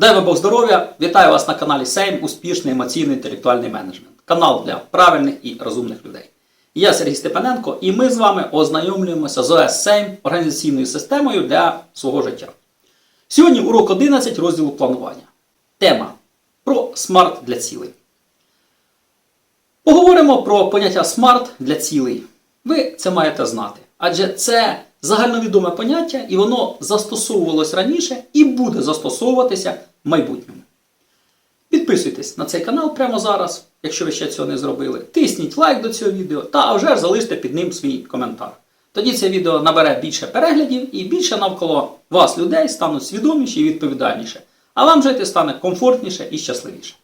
Дай вам Бог здоров'я! Вітаю вас на каналі Сейм Успішний емоційний інтелектуальний менеджмент. Канал для правильних і розумних людей. Я Сергій Степаненко, і ми з вами ознайомлюємося з ОС Сейм організаційною системою для свого життя. Сьогодні урок 11 розділу планування. Тема про смарт для цілей. Поговоримо про поняття смарт для цілей. Ви це маєте знати. Адже це загальновідоме поняття, і воно застосовувалось раніше і буде застосовуватися майбутньому. Підписуйтесь на цей канал прямо зараз, якщо ви ще цього не зробили. Тисніть лайк до цього відео та вже залиште під ним свій коментар. Тоді це відео набере більше переглядів і більше навколо вас людей стануть свідоміші і відповідальніше, а вам жити стане комфортніше і щасливіше.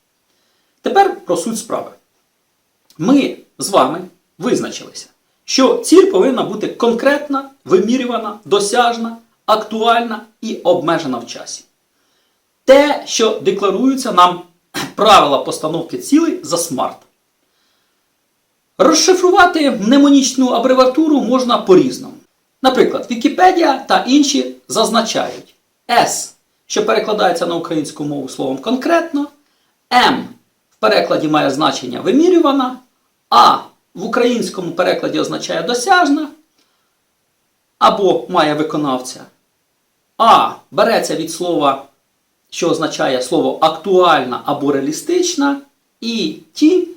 Тепер про суть справи. Ми з вами визначилися, що ціль повинна бути конкретна, вимірювана, досяжна, актуальна і обмежена в часі. Те, що декларуються нам правила постановки цілей за смарт. Розшифрувати мнемонічну абревіатуру можна по-різному. Наприклад, Вікіпедія та інші зазначають С, що перекладається на українську мову словом конкретно, М в перекладі має значення вимірювана, А в українському перекладі означає досяжна або має виконавця. А береться від слова, що означає слово актуальна або реалістична, і ті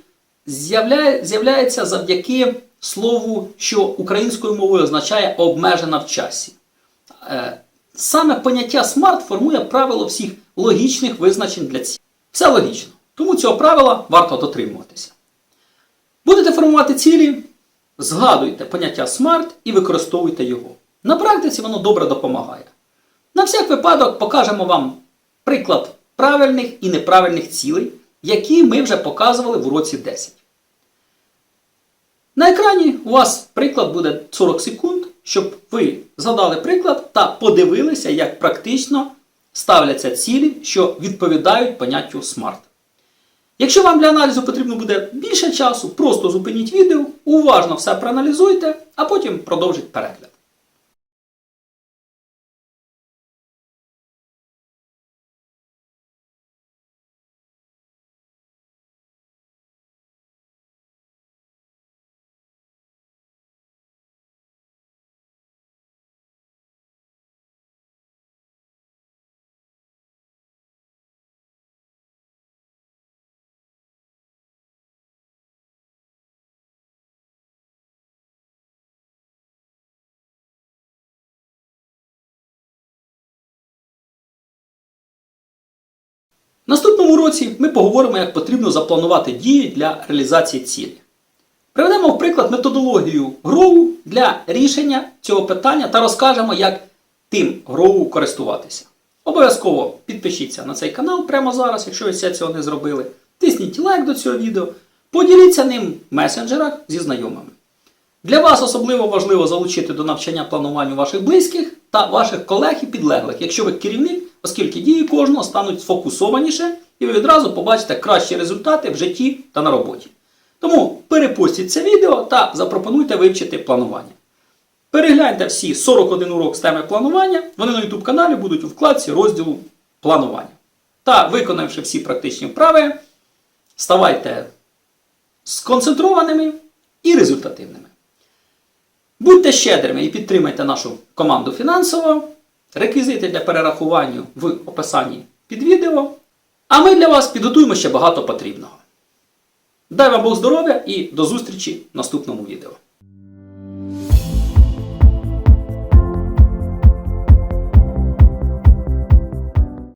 з'являє- з'являється завдяки слову, що українською мовою означає обмежена в часі. Е, Саме поняття смарт формує правило всіх логічних визначень для цілі. Все логічно. Тому цього правила варто дотримуватися. Будете формувати цілі, згадуйте поняття смарт і використовуйте його. На практиці воно добре допомагає. На всяк випадок покажемо вам приклад правильних і неправильних цілей, які ми вже показували в уроці 10. На екрані у вас приклад буде 40 секунд, щоб ви згадали приклад та подивилися, як практично ставляться цілі, що відповідають поняттю SMART. Якщо вам для аналізу потрібно буде більше часу, просто зупиніть відео, уважно все проаналізуйте, а потім продовжіть перегляд. Наступному уроці ми поговоримо, як потрібно запланувати дії для реалізації цілі. Приведемо в приклад методологію GROW для рішення цього питання та розкажемо, як тим GROW користуватися. Обов'язково підпишіться на цей канал прямо зараз, якщо ви ще цього не зробили. Тисніть лайк до цього відео, поділіться ним в месенджерах зі знайомими. Для вас особливо важливо залучити до навчання плануванню ваших близьких та ваших колег і підлеглих, якщо ви керівник, оскільки дії кожного стануть сфокусованіше і ви відразу побачите кращі результати в житті та на роботі. Тому перепустіть це відео та запропонуйте вивчити планування. Перегляньте всі 41 урок з теми планування, вони на YouTube каналі будуть у вкладці розділу планування. Та, виконавши всі практичні вправи, ставайте сконцентрованими і результативними. Будьте щедрими і підтримайте нашу команду фінансово. Реквізити для перерахування в описанні під відео. А ми для вас підготуємо ще багато потрібного. Дай вам Бог здоров'я і до зустрічі в наступному відео.